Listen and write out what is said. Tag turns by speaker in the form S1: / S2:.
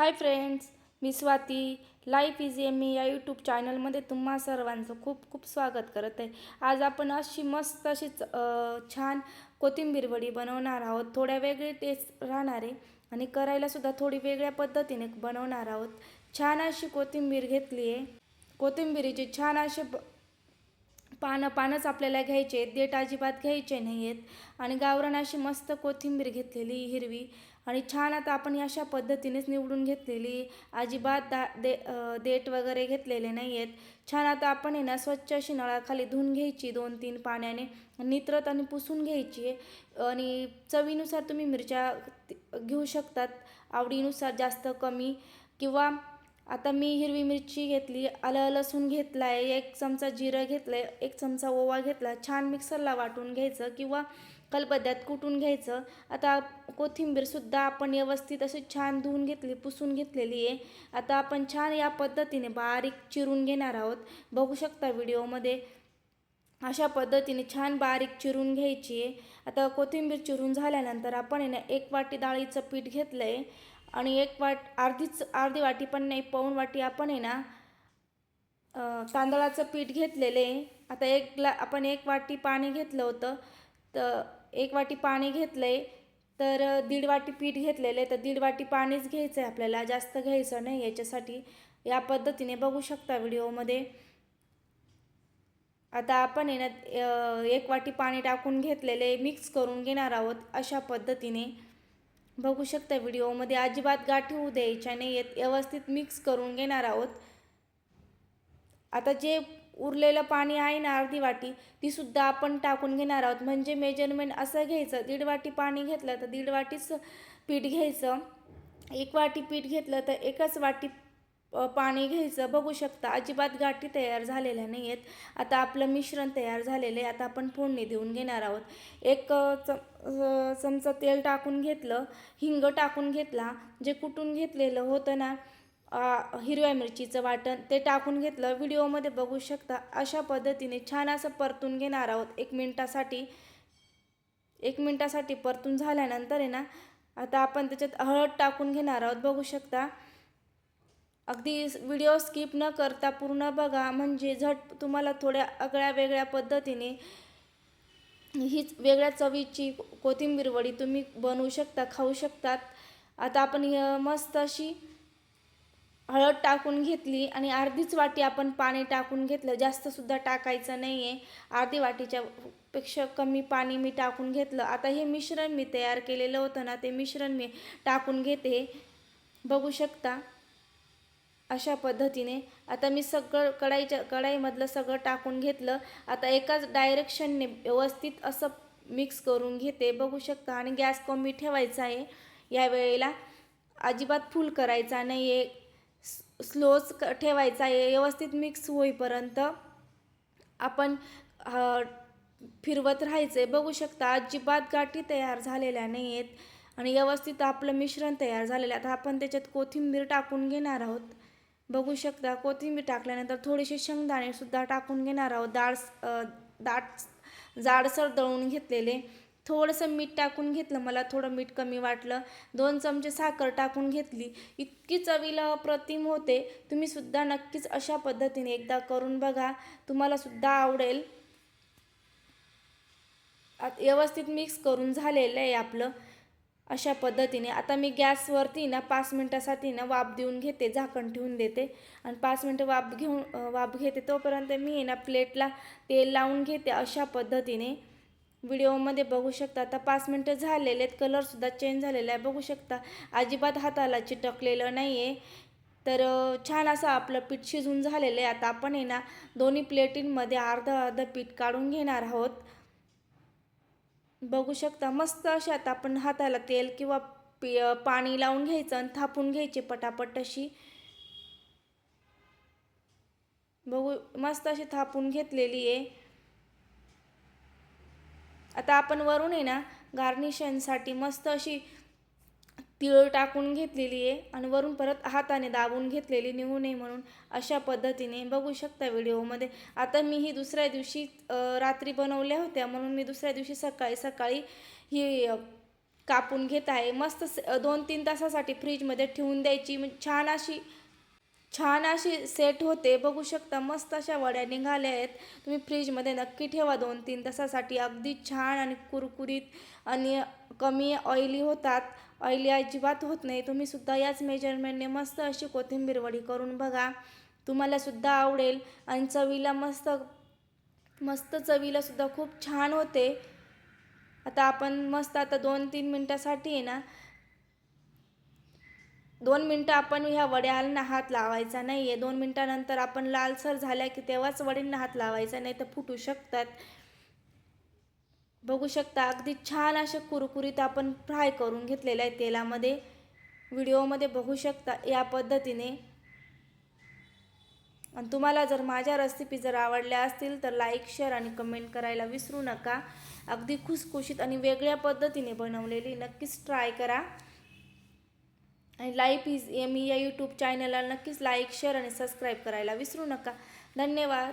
S1: हाय friends मी Swati. Life easy M मी या यूट्यूब चॅनलमध्ये तुम्हा सर्वांचं खूप खूप स्वागत करत आहे. आज आपण अशी मस्त अशी छान कोथिंबीर वडी बनवणार आहोत. थोड्या वेगळी टेस्ट राहणार आहे आणि करायलासुद्धा थोडी वेगळ्या पद्धतीने बनवणार आहोत. छान अशी कोथिंबीर घेतली आहे. कोथिंबीरीचे छान असे ब पानं पानंच आपल्याला घ्यायचे आहेत. देठ अजिबात घ्यायचे नाही आहेत आणि गावरान अशी मस्त कोथिंबीर घेतलेली हिरवी. आणि छान आता आपण अशा पद्धतीनेच निवडून घेतलेली. अजिबात दा दे देठ वगैरे घेतलेले नाही आहेत छान आता आपण आहे ना स्वच्छ अशी नळाखाली धुवून घ्यायची दोन तीन पाण्याने. नित्रत आणि पुसून घ्यायची. आहे आणि चवीनुसार तुम्ही मिरच्या घेऊ शकतात. आवडीनुसार जास्त कमी. किंवा आता मी हिरवी मिरची घेतली आलं लसूण घेतला आहे एक चमचा जिरं घेतलं आहे एक चमचा ओवा घेतला. छान मिक्सरला वाटून घ्यायचं किंवा कलबद्यात कुटून घ्यायचं. आता कोथिंबीरसुद्धा आपण व्यवस्थित अशी छान धुवून घेतली पुसून घेतलेली आहे. आता आपण छान या पद्धतीने बारीक चिरून घेणार आहोत. बघू शकता व्हिडिओमध्ये. अशा पद्धतीने छान बारीक चिरून घ्यायची आहे. आता कोथिंबीर चिरून झाल्यानंतर आपण आहे ना एक वाटी डाळीचं पीठ घेतलं आहे आणि एक वाट अर्धीच अर्धी वाटी पण नाही पाऊण वाटी आपण आहे ना तांदळाचं पीठ घेतलेलं. आहे आता एक ग्ला आपण एक वाटी पाणी घेतलं होतं तर एक वाटी पाणी घेतलं आहे तर दीड वाटी पीठ घेतलेलं आहे तर दीड वाटी पाणीच घ्यायचं आहे आपल्याला जास्त घ्यायचं नाही याच्यासाठी. या पद्धतीने बघू शकता व्हिडिओमध्ये. आता आपण आहे ना एक वाटी पाणी टाकून घेतलेले मिक्स करून घेणार आहोत अशा पद्धतीने. बघू शकता व्हिडिओमध्ये अजिबात गाठी होऊ द्यायच्या नाही आहेत व्यवस्थित मिक्स करून घेणार आहोत. आता जे उरलेलं पाणी आहे ना अर्धी वाटी ती सुद्धा आपण टाकून घेणार आहोत. म्हणजे मेजरमेंट असं घ्यायचं दीड वाटी पाणी घेतलं तर दीड वाटीच पीठ घ्यायचं. एक वाटी पीठ घेतलं तर एकच वाटी पाणी घ्यायचं. बघू शकता अजिबात गाठी तयार झालेल्या नाही आहेत आता आपलं मिश्रण तयार झालेलं आहे. आता आपण फोडणी देऊन घेणार आहोत. एक चम चमचा तेल टाकून घेतलं हिंग टाकून घेतला जे कुटून घेतलेलं होतं ना हिरव्या मिरचीचं वाटण ते टाकून घेतलं. व्हिडिओमध्ये बघू शकता अशा पद्धतीने छान असं परतून घेणार आहोत. एक मिनटासाठी एक मिनटासाठी परतून झाल्यानंतर आहे ना आता आपण त्याच्यात हळद टाकून घेणार आहोत. बघू शकता अगदी व्हिडिओ स्किप न करता पूर्ण बघा. म्हणजे झट तुम्हाला थोड्या आगळ्या वेगळ्या पद्धतीने हीच वेगळ्या चवीची कोथिंबीर वडी तुम्ही बनवू शकता खाऊ शकतात. आता आपण मस्त अशी हळद टाकून घेतली आणि अर्धीच वाटी आपण पाणी टाकून घेतलं. जास्तसुद्धा टाकायचं नाही आहे अर्धी वाटीच्या पेक्षा कमी पाणी मी टाकून घेतलं. आता हे मिश्रण मी तयार केलेलं होतं ना ते मिश्रण मी टाकून घेते. बघू शकता. अशा पद्धतीने. आता मी सगळं कढाईच्या कढाईमधलं सगळं टाकून घेतलं. आता एकाच डायरेक्शनने व्यवस्थित असं मिक्स करून घेते. बघू शकता आणि गॅस कमी ठेवायचा आहे. या वेळेला अजिबात फुल करायचा नाही आहे स्लोच क ठेवायचा आहे. व्यवस्थित मिक्स होईपर्यंत आपण फिरवत राहायचं आहे बघू शकता अजिबात गाठी तयार झालेल्या नाही आहेत आणि व्यवस्थित आपलं मिश्रण तयार झालेलं आहे. आता आपण त्याच्यात कोथिंबीर टाकून घेणार आहोत. बघू शकता. कोथिंबीर टाकल्यानंतर थोडेसे शेंगदाणेसुद्धा टाकून घेणार आहोत. दाळ दाट जाडसर दळून घेतलेले. थोडंसं मीठ टाकून घेतलं. मला थोडं मीठ कमी वाटलं. दोन चमचे साखर टाकून घेतली. इतकी चवीला अप्रतिम होते. तुम्ही सुद्धा नक्कीच अशा पद्धतीने एकदा करून बघा. तुम्हाला सुद्धा आवडेल. आत- व्यवस्थित मिक्स करून झालेलं आहे आपलं. अशा पद्धतीने. आता मी गॅसवरती ना पाच मिनटासाठी ना वाफ देऊन घेते झाकण ठेवून देते. आणि पाच मिनटं वाफ घेऊन अ, वाफ घेते तोपर्यंत मी आहे ना प्लेटला तेल लावून घेते अशा पद्धतीने. व्हिडिओमध्ये बघू शकता आता पाच मिनटं झालेले आहेत कलरसुद्धा चेंज झालेला आहे. बघू शकता अजिबात हाताला चिटकलेलं नाही आहे तर छान असं आपलं पीठ शिजून झालेलं आहे. आता आपण आहे ना दोन्ही प्लेटींमध्ये अर्धं अर्धं पीठ काढून घेणार आहोत. बघू शकता मस्त असे आता आपण हाताला तेल किंवा पि पाणी लावून घ्यायचं आणि थापून घ्यायचे पटापट अशी. बघू मस्त अशी थापून घेतलेली आहे. आता आपण वरून आहे ना गार्निशनसाठी मस्त अशी तिळ टाकून घेतलेली आहे आणि वरून परत हाताने दाबून घेतलेली निघू नये म्हणून अशा पद्धतीने बघू शकता व्हिडिओमध्ये. आता मी ही दुसऱ्या दिवशी रात्री बनवल्या होत्या म्हणून मी दुसऱ्या दिवशी सकाळी सकाळी ही कापून घेत आहे. मस्त दोन तीन तासासाठी फ्रीजमध्ये ठेवून द्यायची. छान अशी छान अशी सेट होते. बघू शकता मस्त अशा वड्या निघाल्या आहेत. तुम्ही फ्रीजमध्ये नक्की ठेवा दोन तीन तासासाठी. अगदी छान आणि कुरकुरीत आणि कमी ऑइली होतात. ऑइली अजिबात होत नाही. तुम्ही सुद्धा याच मेजरमेंटने मस्त अशी कोथिंबीर वडी करून बघा. तुम्हालासुद्धा आवडेल. आणि चवीला मस्त मस्त चवीलासुद्धा खूप छान होते. आता आपण मस्त आता दोन तीन मिनटासाठी आहे ना दोन मिनटं आपण ह्या वड्याला हात लावायचा नाही आहे दोन मिनटानंतर आपण लालसर झाल्या की तेव्हाच वडींना हात लावायचा नाही तर फुटू शकतात. बघू शकता अगदी छान असे कुरकुरीत आपण फ्राय करून घेतलेलं आहे तेलामध्ये. व्हिडिओमध्ये बघू शकता या पद्धतीने. आणि तुम्हाला जर माझ्या रेसिपी जर आवडल्या असतील तर लाईक शेअर आणि कमेंट करायला विसरू नका. अगदी खुसखुशीत आणि वेगळ्या पद्धतीने बनवलेली नक्कीच ट्राय करा. आणि लाईफ इज मी या यूट्यूब चॅनलला नक्कीच लाईक शेअर आणि सबस्क्राईब करायला विसरू नका. धन्यवाद.